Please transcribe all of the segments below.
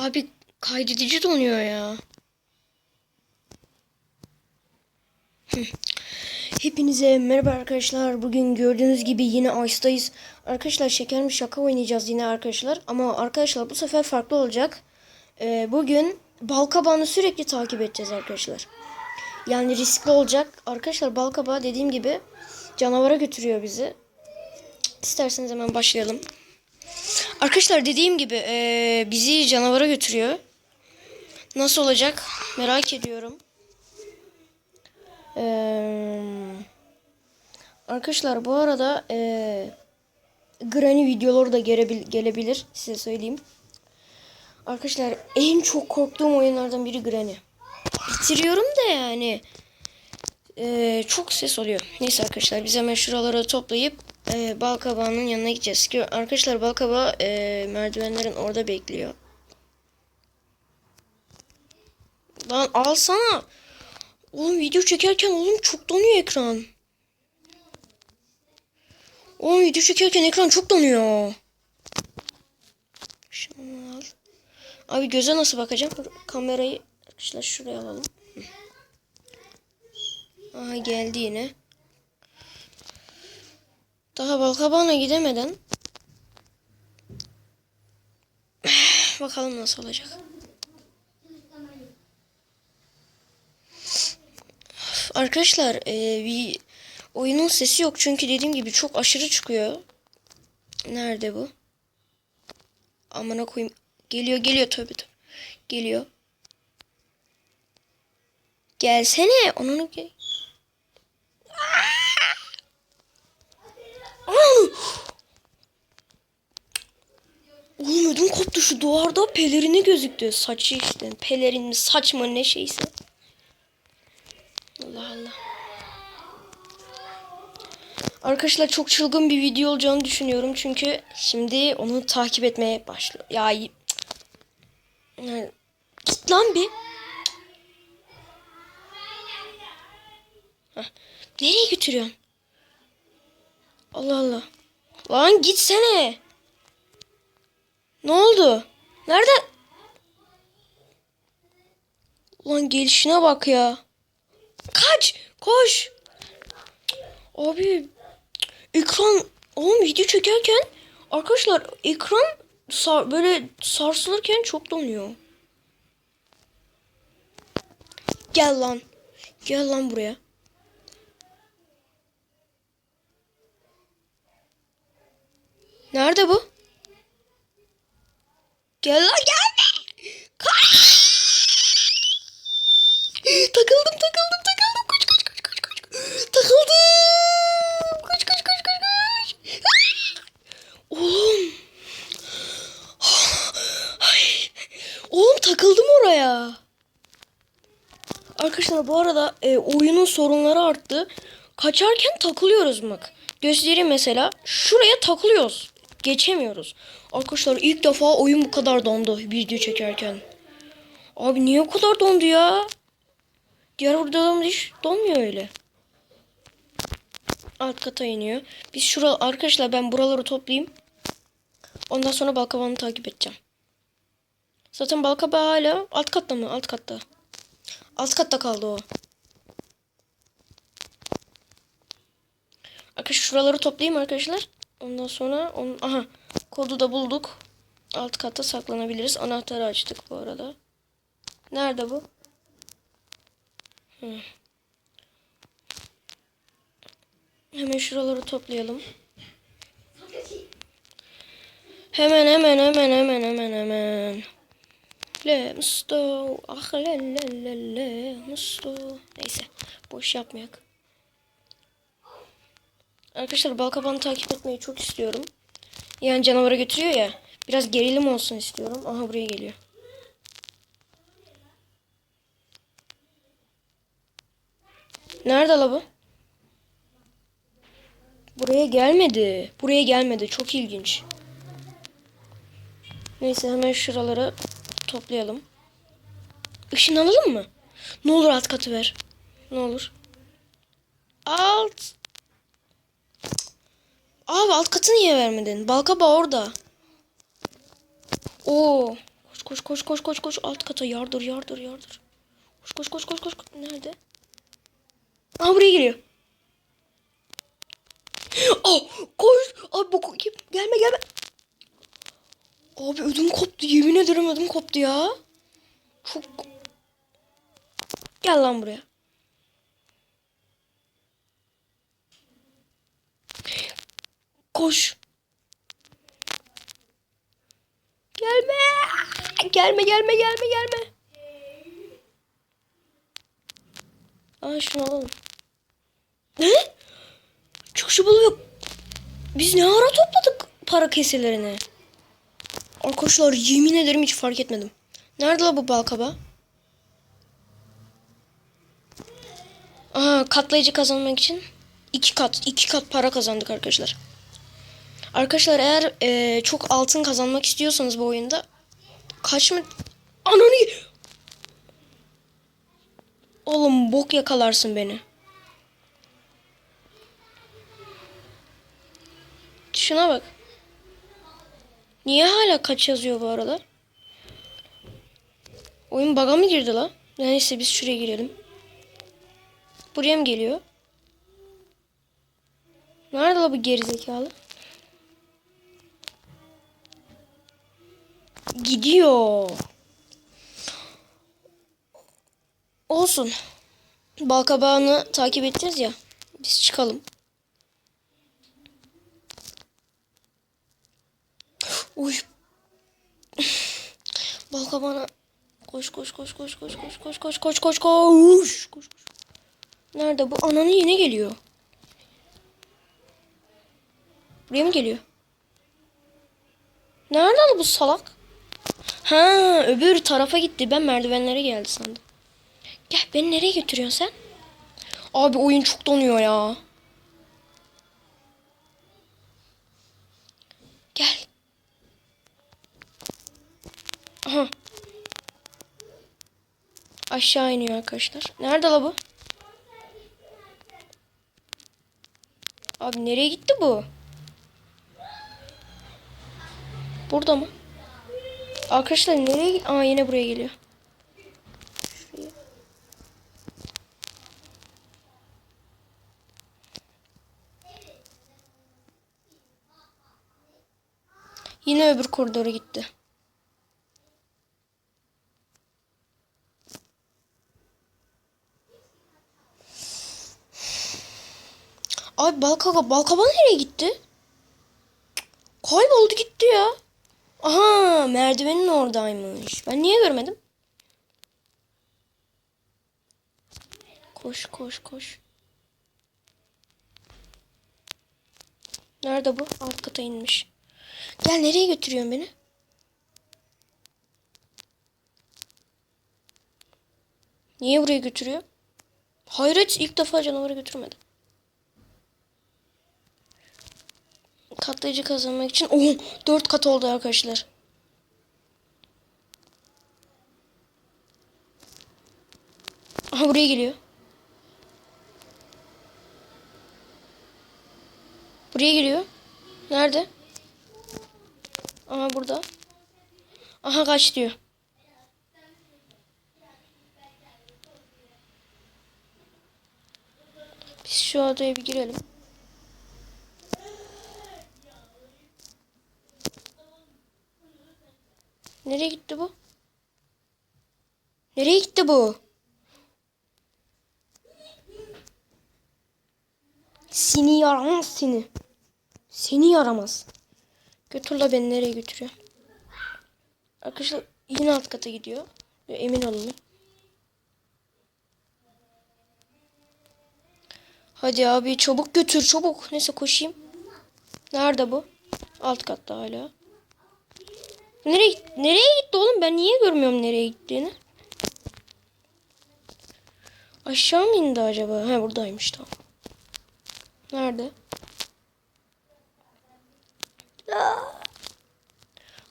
Abi kaydedici donuyor ya. Hepinize merhaba arkadaşlar. Bugün gördüğünüz gibi yine Ice'dayız. Arkadaşlar şeker mi şaka oynayacağız yine arkadaşlar. Ama arkadaşlar bu sefer farklı olacak. Ee, bugün balkabağını sürekli takip edeceğiz arkadaşlar. Yani riskli olacak. Arkadaşlar balkabağı dediğim gibi canavara götürüyor bizi. İsterseniz hemen başlayalım. Arkadaşlar dediğim gibi eee, bizi canavara götürüyor. Nasıl olacak merak ediyorum. Eee, arkadaşlar bu arada eee Granny videoları da gelebil- gelebilir size söyleyeyim. Arkadaşlar en çok korktuğum oyunlardan biri Granny. Bitiriyorum da yani. Eee, çok ses oluyor. Neyse arkadaşlar biz hemen şuraları toplayıp eee balkabağının yanına gideceğiz. Ki Arkadaşlar balkabağı eee, merdivenlerin orada bekliyor. Lan alsana. Oğlum video çekerken oğlum çok donuyor ekran. Oğlum video çekerken ekran çok donuyor. Şunu al. Abi göze nasıl bakacağım? Kamerayı arkadaşlar şuraya alalım. Aha geldi yine. Daha balkabağına gidemeden bakalım nasıl olacak. Arkadaşlar eee, bir oyunun sesi yok çünkü dediğim gibi çok aşırı çıkıyor. Nerede bu? Amına koyayım. Geliyor geliyor tövbe tövbe. Geliyor. Gelsene. Onun gel. Anam! Oğlum ödüm koptu şu duvarda pelerini gözüktü. Saçı işte. Pelerin mi saç mı ne şeyse. Allah Allah. Arkadaşlar çok çılgın bir video olacağını düşünüyorum. Çünkü şimdi onu takip etmeye başlıyor. Ya Yani, git lan bir. Heh. Nereye götürüyorsun? Allah Allah. Lan gitsene. Ne oldu? Nerede? Ulan gelişine bak ya. Kaç. Koş. Abi ekran oğlum video çekerken arkadaşlar ekran sar, böyle sarsılırken çok donuyor. Gel lan. Gel lan buraya. Nerede bu? Gel lan gelme. Takıldım takıldım takıldım. Koş koş koş koş koş. Takıldım. Koş koş koş koş koş. Oğlum. Ay. Oğlum takıldım oraya. Arkadaşlar bu arada e, oyunun sorunları arttı. Kaçarken takılıyoruz bak. Göstereyim mesela. Şuraya takılıyoruz. Geçemiyoruz. Arkadaşlar ilk defa oyun bu kadar dondu video çekerken. Abi niye o kadar dondu ya? Diğer videolarımda hiç donmuyor öyle. Alt kata iniyor. Biz şura arkadaşlar ben buraları toplayayım. Ondan sonra balkabanı takip edeceğim. Zaten balkaba hala alt katta mı? Alt katta. Alt katta kaldı o. Arkadaşlar şuraları toplayayım arkadaşlar. Ondan sonra on, aha kodu da bulduk. Alt katta saklanabiliriz. Anahtarı açtık bu arada. Nerede bu? Hı. Hemen şuraları toplayalım. Hemen hemen hemen hemen hemen hemen. Le musto ah le le le le musto. Neyse boş yapmayak. Arkadaşlar balkabanı takip etmeyi çok istiyorum. Yani canavara götürüyor ya. Biraz gerilim olsun istiyorum. Aha buraya geliyor. Nerede la bu? Buraya gelmedi. Buraya gelmedi. Çok ilginç. Neyse hemen şuraları toplayalım. Işınlanalım mı? Ne olur alt katı ver. Ne olur. Alt. Abi alt katı niye vermedin? Balkaba orada. Oo. Koş Koş koş koş koş koş alt kata yardır yardır yardır. Koş koş koş koş koş. Nerede? Aa buraya geliyor. Oh koş. Abi bu? Gelme gelme. Abi ödüm koptu. Yemin ederim ödüm koptu ya. Çok. Gel lan buraya. Koş. Gelme. Gelme gelme gelme gelme. Aa şunu alalım. Ne? Çıkışı buluyor. Biz ne ara topladık para keselerini? Arkadaşlar yemin ederim hiç fark etmedim. Nerede la bu balkaba? Aha katlayıcı kazanmak için iki kat iki kat para kazandık arkadaşlar. Arkadaşlar eğer e, çok altın kazanmak istiyorsanız bu oyunda kaç mı? Ananı Oğlum bok yakalarsın beni. Şuna bak. Niye hala kaç yazıyor bu arada? Oyun bug'a mı girdi la? Neyse biz şuraya girelim. Buraya mı geliyor? Nerede la bu gerizekalı? Gidiyor. Olsun. Balkabağını takip edeceğiz ya. Biz çıkalım. Uy. Balkabağına koş koş koş koş koş koş koş koş koş koş koş koş. Nerede bu? Ananı yine geliyor. Buraya mı geliyor? Nerede bu salak? Ha, öbür tarafa gitti. Ben merdivenlere geldi sandım. Gel beni nereye götürüyorsun sen? Abi oyun çok donuyor ya. Gel. Aha. Aşağı iniyor arkadaşlar. Nerede la bu? Abi nereye gitti bu? Burada mı? Arkadaşlar nereye? Aa yine buraya geliyor. Yine öbür koridora gitti. Abi balkaba, balkaba nereye gitti? Kayboldu gitti ya. Aha merdivenin oradaymış. Ben niye görmedim? Koş koş koş. Nerede bu? Alt kata inmiş. Gel nereye götürüyorsun beni? Niye buraya götürüyor? Hayret ilk defa canavarı götürmedi. Katlayıcı kazanmak için oh 4 kat oldu arkadaşlar. Aha buraya geliyor. Buraya geliyor. Nerede? Aha burada. Aha kaç diyor. Biz şu odaya bir girelim. Nereye gitti bu? Nereye gitti bu? Seni yaramaz seni. Seni yaramaz. Götür la beni nereye götürüyor? Arkadaşlar yine alt kata gidiyor. Emin olun. Hadi abi çabuk götür çabuk. Neyse koşayım. Nerede bu? Alt katta hala. Nereye, nereye gitti oğlum? Ben niye görmüyorum nereye gittiğini? Aşağı mı indi acaba? He buradaymış tamam. Nerede?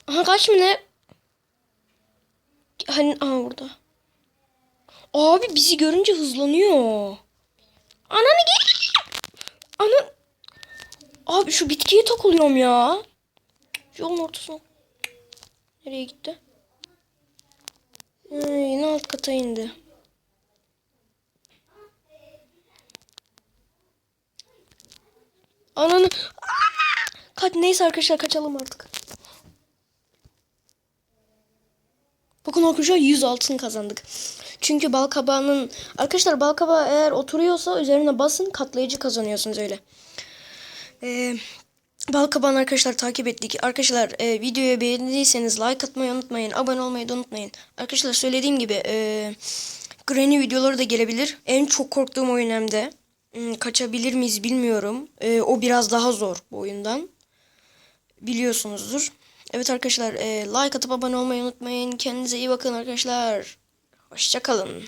Aha kaç mı ne? Hani aha burada. Abi bizi görünce hızlanıyor. Ananı gel. Ana. Abi şu bitkiye takılıyorum ya. Yolun ortasına. Nereye gitti? Ha, yine alt kata indi. Ananı. Kaç neyse arkadaşlar kaçalım artık. Bakın arkadaşlar 100 altın kazandık. Çünkü bal kabağının arkadaşlar bal kabağı eğer oturuyorsa üzerine basın katlayıcı kazanıyorsunuz öyle. Ee, bal kabağını arkadaşlar takip ettik. Arkadaşlar e, videoyu beğendiyseniz like atmayı unutmayın. Abone olmayı da unutmayın. Arkadaşlar söylediğim gibi e, Granny videoları da gelebilir. En çok korktuğum oyun hem de. Hmm, Kaçabilir miyiz bilmiyorum. E, o biraz daha zor bu oyundan. Biliyorsunuzdur. Evet arkadaşlar e, like atıp abone olmayı unutmayın. Kendinize iyi bakın arkadaşlar. Hoşçakalın.